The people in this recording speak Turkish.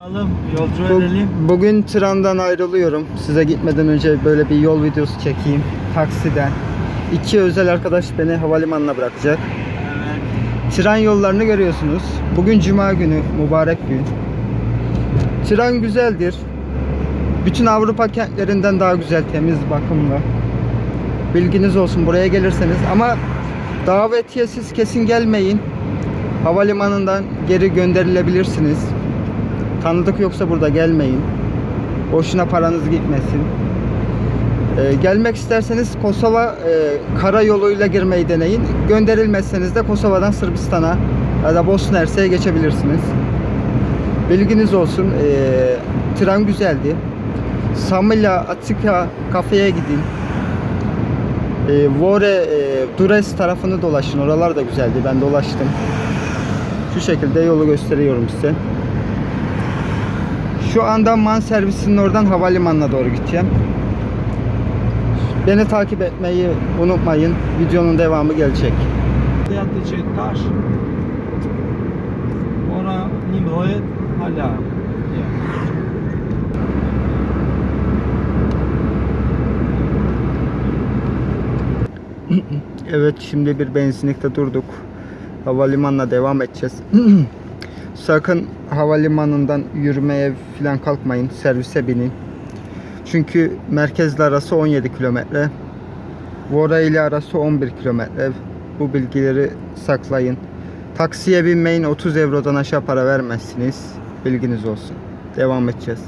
Alalım, yolcu Bu- edelim. bugün Tiran'dan ayrılıyorum. Size gitmeden önce böyle bir yol videosu çekeyim. Taksiden. İki özel arkadaş beni havalimanına bırakacak. Evet. Tren yollarını görüyorsunuz. Bugün cuma günü, mübarek gün. Tren güzeldir. Bütün Avrupa kentlerinden daha güzel, temiz, bakımlı. Bilginiz olsun buraya gelirseniz ama davetiyesiz kesin gelmeyin. Havalimanından geri gönderilebilirsiniz. Tanıdık yoksa burada gelmeyin. Boşuna paranız gitmesin. Ee, gelmek isterseniz Kosova e, karayoluyla girmeyi deneyin. Gönderilmezseniz de Kosova'dan Sırbistan'a ya da Bosna Hersek'e geçebilirsiniz. Bilginiz olsun. ee, tren güzeldi. Samila Atika kafeye gidin. E, Vore e, Dures tarafını dolaşın. Oralar da güzeldi. Ben dolaştım. Şu şekilde yolu gösteriyorum size. Şu anda Man servisinin oradan havalimanına doğru gideceğim. Beni takip etmeyi unutmayın. Videonun devamı gelecek. Стояти чи етаж. Ora Nimroet hala. Evet şimdi bir benzinlikte durduk. Havalimanına devam edeceğiz. Sakın havalimanından yürümeye falan kalkmayın. Servise binin. Çünkü merkezle arası 17 kilometre. Vora ile arası 11 kilometre. Bu bilgileri saklayın. Taksiye binmeyin 30 eurodan aşağı para vermezsiniz. Bilginiz olsun. Devam edeceğiz.